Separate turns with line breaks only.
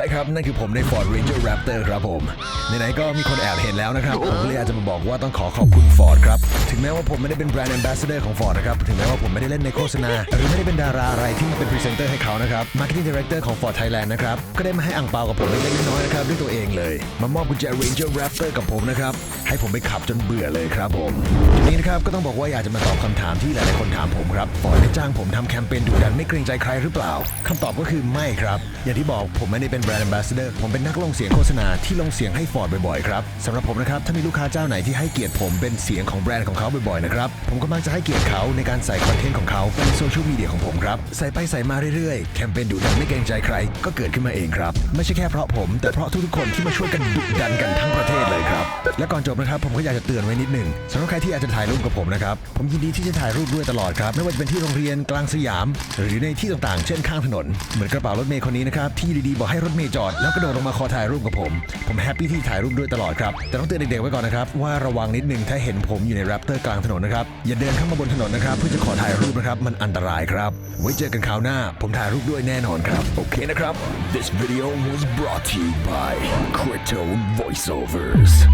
ช่ครับ นั่นคือผมใน Ford Ranger Raptor ครับผมไหนๆก็มีคนแอบเห็นแล้วนะครับ ผมก็เลยอยากจะมาบอกว่าต้องขอขอบคุณ Ford ครับ ถึงแม้ว่าผมไม่ได้เป็นแบรนด์ Ambassador ของ Ford นะครับ ถึงแม้ว่าผมไม่ได้เล่นในโฆษณา หรือไม่ได้เป็นดาราอะไรที่มาเป็นพรีเซนเตอร์ให้เขานะครับ Marketing Director ของ Ford Thailand นะครับ ก็ได้มาให้อ่างเปากับผมเล็กๆน้อยๆนะครับด้วยตัวเองเลย มามอบกุญแจ Ranger Raptor กับผมนะครับ ให้ผมไปขับจนเบื่อเลยครับผมทีนี้นะครับก็ต้องบอกว่าอยากจะมาตอบคำถามที่หลายๆคนถามผมครับ Ford ได้จ้างผมทำแคมเปญดุดันไม่เกรงใจใครหรือเปล่าคำตอบก็คือไม่ครับ อย่างที่บอกผมไม่ได้เป็นแบรนด์แอมบาสเดอร์ผมเป็นนักลงเสียงโฆษณาที่ลงเสียงให้ฟอร์ดบ่อยๆครับสำหรับผมนะครับถ้ามีลูกค้าเจ้าไหนที่ให้เกียรติผมเป็นเสียงของแบรนด์ของเขาบ่อยๆนะครับผมก็มักจะให้เกียรติเขาในการใส่คอนเทนต์ของเขาในโซเชียลมีเดียของผมครับใส่ไปใส่มาเรื่อยๆ แคมเปญดุดันไม่เกรงใจใคร ก็เกิดขึ้นมาเองครับไม่ใช่แค่เพราะผม แต่เพราะทุกๆคนที่มาช่วยกันดุดันกันทั้งประเทศเลยครับ และก่อนจบนะครับผมก็อยากจะเตือนไว้นิดหนึ่งสำหรับใครที่อยากจะถ่ายรูปกับผมนะครับผมยินดีที่จะถ่ายรูปด้วยตลอดครับไม่ว่าจะเป็นที่โรงเรียนกลางสยาม หรือในที่ต่างๆ เช่นข้างถนน เหมือนกระเป๋ารถเมย์คนนี้นะครับที่ดีๆบอกให้รถเมย์จอดแล้วกระโดดลงมาขอถ่ายรูปกับผม ผมแฮปปี้ที่ถ่ายรูปด้วยตลอดครับแต่ต้องเตือนเด็กๆไว้ก่อนนะครับว่าระวังนิดหนึ่งถ้าเห็นผมอยู่ในแรปเตอร์กลางถนนนะครับอย่าเดินเข้ามาบนถนนนะครับเพื่อจะขอถ่ายรูปนะครับมันอันตรายครับไว้เจอกันคราวหน้า ผมถ่ายรูปด้วยแน่นอนครับโอเคนะครับ This video was brought to you by Crypto Voiceovers